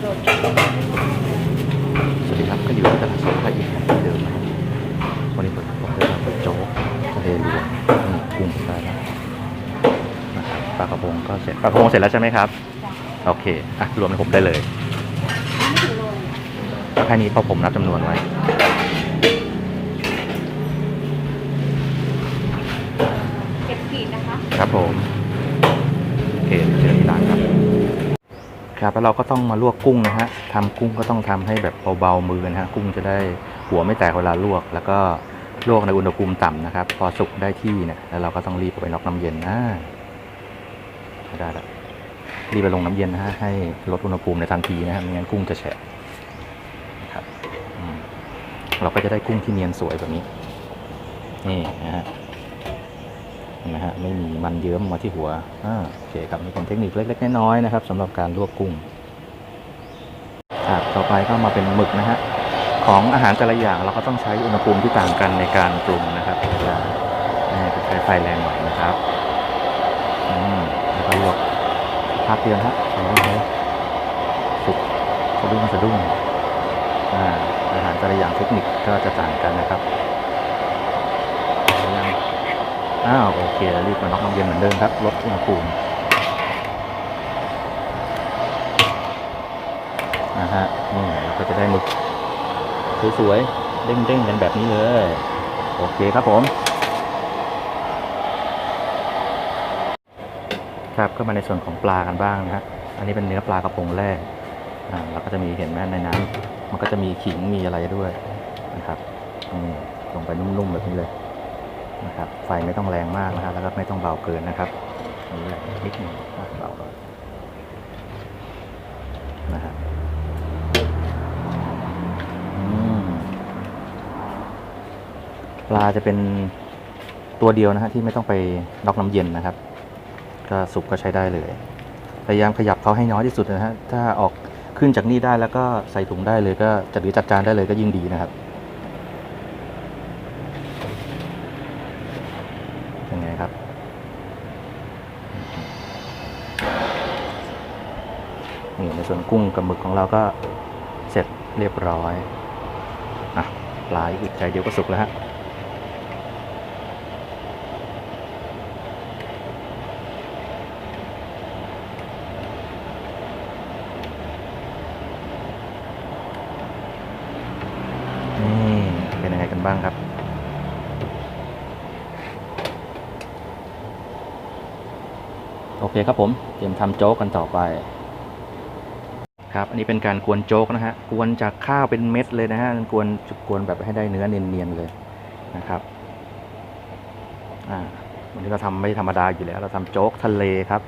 โดดสวัสดีครับก็อยู่ที่ตลาดสดพระอินทร์เหมือนเดิมนะครับวันนี้ผมผมจะทำเป็นโจ๊กทะเลรวมนี่กุ้งได้แล้วนะครับปลากระพงก็เสร็จปลากระพงเสร็จแล้วใช่ไหมครับโอเคอะรวมให้ผมได้เลยไม่ถึงโลแค่นี้เพราะผมนับจำนวนไว้เก็บขีดนะคะครับผมโอเคเจอที่ร้านครับ ครับแล้วเราก็ต้องมาลวกกุ้งนะฮะทำกุ้งก็ต้องทำให้แบบเบาๆมือนะฮะกุ้งจะได้หัวไม่แตกเวลาลวก แล้วก็ลวกในอุณหภูมิต่ำนะครับ พอสุกได้ที่เนี่ยแล้วเราก็ต้องรีบไปน็อกน้ำเย็นนะได้แล้วรีบไปลงน้ำเย็นนะฮะให้ลดอุณหภูมิในทันทีนะฮะไม่งั้นกุ้งจะแฉะนะครับเราก็จะได้กุ้งที่เนียนสวยแบบนี้ นี่นะฮะ นะฮะไม่มีมันเยิ้มมาที่หัวอ่าโอเคครับนี่เป็นเทคนิคเล็กๆน้อยๆนะครับสำหรับการลวกกุ้งครับต่อไปก็มาเป็นหมึกนะฮะของอาหารแต่ละอย่างเราก็ต้องใช้อุณหภูมิที่ต่างกันในการปรุงนะครับเวลาใช้ไฟแรงหน่อยนะครับอืมแล้วก็ลวกพักเดียวฮะเอาไว้ให้สุกสะดุ้งสะดุ้งอ่าอาหารแต่ละอย่างเทคนิคก็จะต่างกันนะครับ อ้าวโอเคแล้วรีบมาน็อกน้ำเย็นเหมือนเดิมครับลดอุณหภูมินะฮะนี่เราก็จะได้หมึกสวยๆเด้งๆกันแบบนี้เลย โอเคครับผม ครับก็มาในส่วนของปลากันบ้างนะฮะอันนี้เป็นเนื้อปลากระพงแรกอ่าแล้วก็จะมีเห็นไหมในน้ำมันก็จะมีขิงมีอะไรด้วยนะครับอืมลงไปนุ่มๆแบบนี้เลย นะครับ ไฟไม่ต้องแรงมากนะครับแล้วก็ไม่ต้องเบาเกินนะครับนี่แหละนิดหนึงอะเบาหน่อยนะฮะอืมปลาจะเป็นตัวเดียวนะฮะที่ไม่ต้องไปนอกน้ำเย็นนะครับ ก็สุกก็ใช้ได้เลยพยายามขยับเขาให้น้อยที่สุดนะฮะถ้าออกขึ้นจากนี่ได้แล้วก็ใส่ถุงได้เลยก็จัดหรือจัดจานได้เลยก็ยิ่งดีนะครับ ยังไงครับ นี่ในส่วนกุ้งกับหมึกของเราก็เสร็จเรียบร้อยอะปลาอีกใจเดียวก็สุกแล้วฮะนี่เป็นยังไงกันบ้างครับ โอเคครับผมเตรียมทำโจ๊กกันต่อไป ครับ อันนี้เป็นการกวนโจ๊กนะฮะกวนจากข้าวเป็นเม็ดเลยนะฮะกวนกวนแบบให้ได้เนื้อเนียนๆเลยนะครับอ่าวันนี้เราทำไม่ธรรมดาอยู่แล้ว เราทำโจ๊กทะเลครับ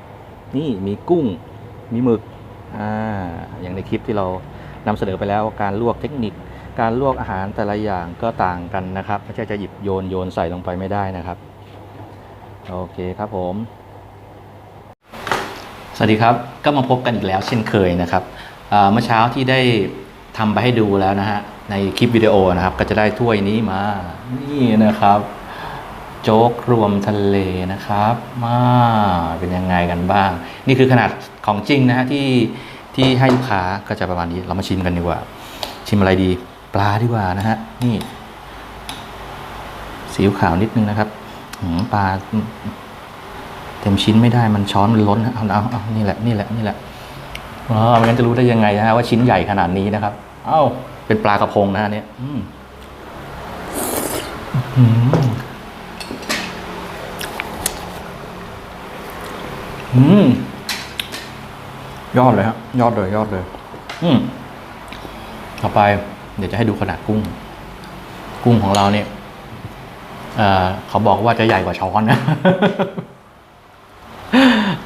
นี่มีกุ้งมีหมึกอ่าอย่างในคลิปที่เรานำเสนอไปแล้วการลวกเทคนิค การลวกอาหารแต่ละอย่างก็ต่างกันนะครับไม่ใช่จะหยิบโยนโยนใส่ลงไปไม่ได้นะครับ โอเคครับผม สวัสดีครับ ก็มาพบกันอีกแล้วเช่นเคยนะครับเมื่อเช้าที่ได้ทำไปให้ดูแล้วนะฮะในคลิปวิดีโอนะครับ ก็จะได้ถ้วยนี้มานี่นะครับ โจ๊กรวมทะเลนะครับมาเป็นยังไงกันบ้าง นี่คือขนาดของจริงนะฮะที่ที่ให้ลูกค้าก็จะประมาณนี้เรามาชิมกันดีกว่า ชิมอะไรดี ปลาดีกว่านะฮะนี่สีขาวนิดนึงนะครับปลา เต็มชิ้นไม่ได้มันช้อนมันล้นนะเอาเอาเอานี่แหละนี่แหละนี่แหละอ๋อไม่งั้นจะรู้ได้ยังไงนะฮะว่าชิ้นใหญ่ขนาดนี้นะครับ เอ้า เป็นปลากระพงนะฮะเนี่ยอืมอื้อหืมยอดเลยฮะยอดเลยยอดเลย อืมต่อไป เดี๋ยวจะให้ดูขนาดกุ้ง กุ้งของเราเนี่ยเอ่อเขาบอกว่าจะใหญ่กว่าช้อนนะ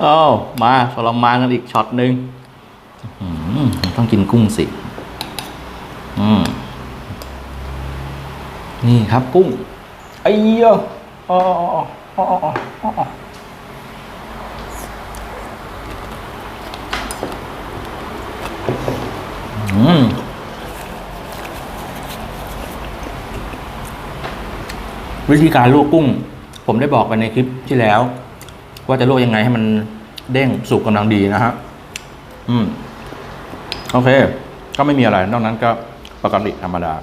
อ้ามาทรมานกันอีกช็อตหนึ่งต้องกินกุ้งสิ อืม นี่ครับกุ้งไอ้เยอออ๋ออ๋ออ๋ออ๋ออ๋ออืมวิธีการลวกกุ้ง ผมได้บอกไปในคลิปที่แล้ว ว่าจะลวกยังไงให้มันเด้งสุกกำลังดีนะฮะอืมโอเค ก็ไม่มีอะไร นอกนั้นก็ปกติธรรมดา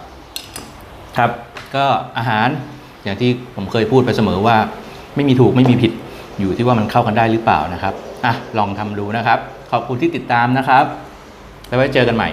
ครับ ก็อาหารอย่างที่ผมเคยพูดไปเสมอว่า ไม่มีถูกไม่มีผิดอยู่ที่ว่ามันเข้ากันได้หรือเปล่านะครับอะลองทำดูนะครับ ขอบคุณที่ติดตามนะครับแล้วไว้เจอกันใหม่